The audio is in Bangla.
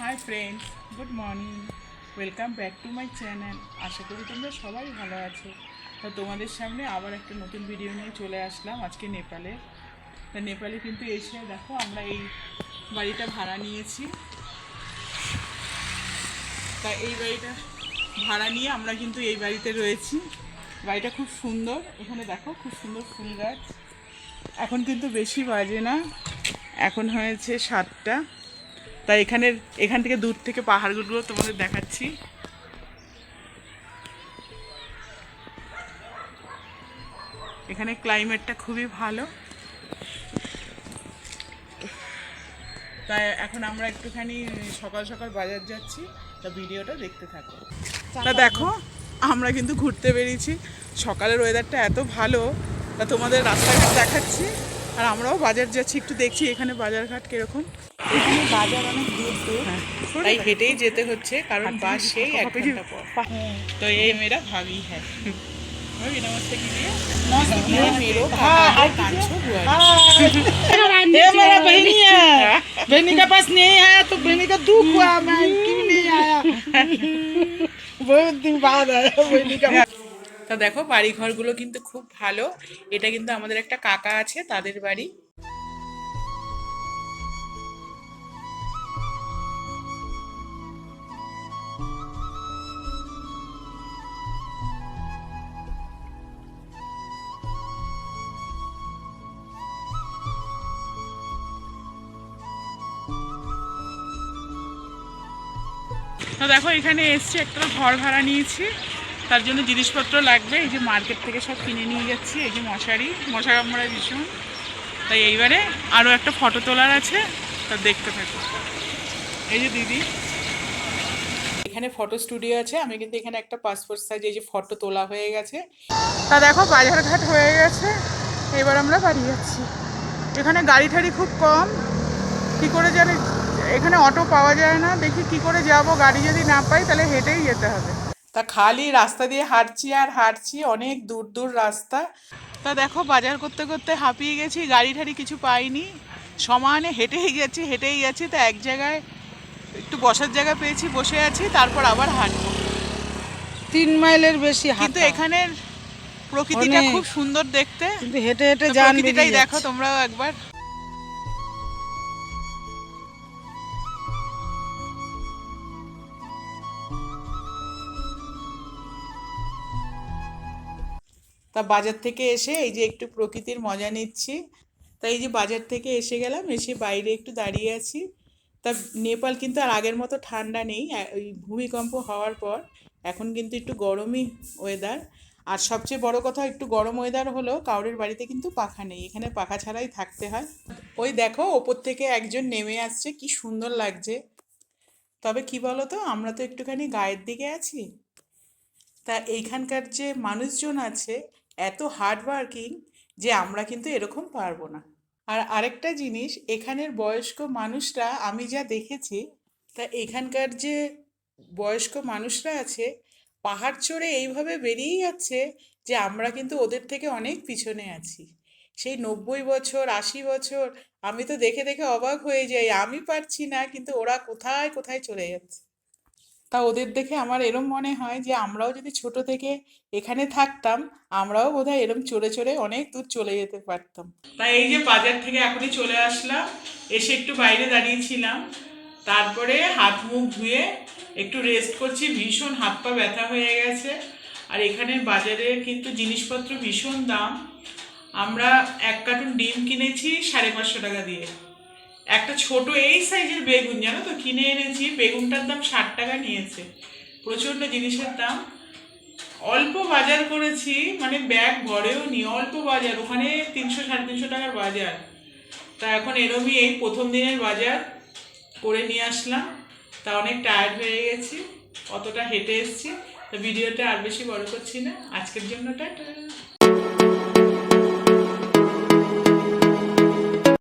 Hi friends good morning welcome back to my channel আশা করি তোমরা সবাই ভালো আছো। তো তোমাদের সামনে আবার একটা নতুন ভিডিও নিয়ে চলে আসলাম আজকে নেপালে। তা নেপালে কিন্তু এসে দেখো আমরা এই বাড়িটা ভাড়া নিয়েছি। তা এই বাড়িটা ভাড়া নিয়ে আমরা কিন্তু এই বাড়িতে রয়েছি। বাড়িটা খুব সুন্দর। এখানে দেখো খুব সুন্দর ফুল গাছ। এখন কিন্তু বেশি বাজে না। এখন হয়েছে সাতটা। তাই এখানের, এখান থেকে দূর থেকে পাহাড়গুলো তোমাদের দেখাচ্ছি। এখানে ক্লাইমেটটা খুবই ভালো। তাই এখন আমরা একটুখানি সকাল সকাল বাজার যাচ্ছি, তা ভিডিওটা দেখতে থাকো। তা দেখো, আমরা কিন্তু ঘুরতে বেরিয়েছি। সকালের ওয়েদারটা এত ভালো, তা তোমাদের রাস্তাঘাট দেখাচ্ছি। আর আমরাও বাজার যাচ্ছি, একটু দেখছি এখানে বাজারঘাট কীরকম। এখানে বাজার অনেক দূর দূর তাই হেঁটেই যেতে হচ্ছে কারণ বাস সেই এক ঘন্টা পর तो ये मेरा भाभी है भाभी नमस्ते कीजिए ये मेरो काका है कांचो बुआ ये मेरा बहनी है बहनी के पास नहीं आया तो बहनी का दुख हुआ मैं क्यों नहीं आया बहुत दिन बाद आया बहनी का তা দেখো বাড়ি ঘরগুলো কিন্তু খুব ভালো এটা কিন্তু আমাদের একটা কাকা আছে তাদের বাড়ি তো দেখো, এখানে এসছি একটা ঘর ভাড়া নিয়েছি। তার জন্য জিনিসপত্র লাগবে। এই যে মার্কেট থেকে সব কিনে নিয়ে যাচ্ছি, এই যে মশারি মশা কামড়ায় ভীষণ। তাই এইবারে আরও একটা ফটো তোলার আছে, তা দেখতে থাকো। এই যে দিদি। এখানে ফটো স্টুডিও আছে, আমি কিন্তু এখানে একটা পাসপোর্ট সাইজ, এই যে ফটো তোলা হয়ে গেছে। তা দেখো, বাজারঘাট হয়ে গেছে। এবার আমরা বাড়ি যাচ্ছি। এখানে গাড়ি ঠাড়ি খুব কম। কি করে জানি এখানে অটো পাওয়া যায় না দেখি কি করে যাব গাড়ি যদি না পাই তাহলে হেঁটেই যেতে হবে। তা খালি রাস্তা দিয়ে হাঁটছি আর হাঁটছি অনেক দূর দূর রাস্তা। তা দেখো বাজার করতে করতে হাঁপিয়ে গেছি গাড়ি ঠাড়ি কিছু পাইনি। সমানে হেঁটেই গেছি হেঁটেই গেছি তা এক জায়গায় একটু বসার জায়গা পেয়েছি বসে আছি তারপর আবার হাঁটবো। তিন মাইলের বেশি কিন্তু এখানের প্রকৃতিটা খুব সুন্দর দেখতে। কিন্তু হেঁটে হেঁটে যান প্রকৃতিটাই দেখো তোমরাও একবার। তা বাজার থেকে এসে এই যে একটু প্রকৃতির মজা নিচ্ছি। তা এই যে বাজার থেকে এসে গেলাম, এসে বাইরে একটু দাঁড়িয়ে আছি। তা নেপাল কিন্তু আর আগের মতো ঠান্ডা নেই ওই ভূমিকম্প হওয়ার পর এখন কিন্তু একটু গরমই ওয়েদার আর সবচেয়ে বড় কথা একটু গরম ওয়েদার হলো, কাউরের বাড়িতে কিন্তু পাখা নেই, এখানে পাখা ছাড়াই থাকতে হয়। ওই দেখো, ওপর থেকে একজন নেমে আসছে, কি সুন্দর লাগছে। তবে কি বলো তো আমরা তো একটুখানি গায়ের দিকে আছি। তা এইখানকার যে মানুষজন আছে এত হার্ড ওয়ার্কিং যে আমরা কিন্তু এরকম পারব না। আর আরেকটা জিনিস, এখানের বয়স্ক মানুষরা, আমি যা দেখেছি, তা এখানকার যে বয়স্ক মানুষরা আছে, পাহাড় চড়ে এইভাবে বেরিয়ে যাচ্ছে যে আমরা কিন্তু ওদের থেকে অনেক পিছনে আছি। সেই নব্বই বছর, আশি বছর, আমি তো দেখে দেখে অবাক হয়ে যাই, আমি পারছি না, কিন্তু ওরা কোথায় কোথায় চলে যাচ্ছে? তা ওদের দেখে আমার এরম মনে হয় যে আমরাও যদি ছোট থেকে এখানে থাকতাম, আমরাও বোধহয় এরম চড়ে চড়ে অনেক দূর চলে যেতে পারতাম। তাই এই যে বাজার থেকে এখনই চলে আসলাম, এসে একটু বাইরে দাঁড়িয়েছিলাম। তারপরে হাত মুখ ধুয়ে একটু রেস্ট করছি, ভীষণ হাত পা ব্যথা হয়ে গেছে। আর এখানের বাজারে কিন্তু জিনিসপত্র ভীষণ দাম। আমরা এক কার্টুন ডিম কিনেছি সাড়ে পাঁচশো টাকা দিয়ে। একটা ছোট এই সাইজের বেগুন, জানো তো? কিনে এনেছি, বেগুনটার দাম ষাট টাকা নিয়েছে। প্রচণ্ড জিনিসের দাম। অল্প বাজার করেছি মানে ব্যাগ ভরেও নি, অল্প বাজার। ওখানে তিনশো, সাড়ে তিনশো টাকার বাজার। তা এখন এরমই এই প্রথম দিনের বাজার করে নিয়ে আসলাম। তা অনেক টায়ার্ড হয়ে গেছি, অতটা হেঁটে এসেছি। তো ভিডিওটা আর বেশি বড় করছি না। আজকের জন্য টাটা।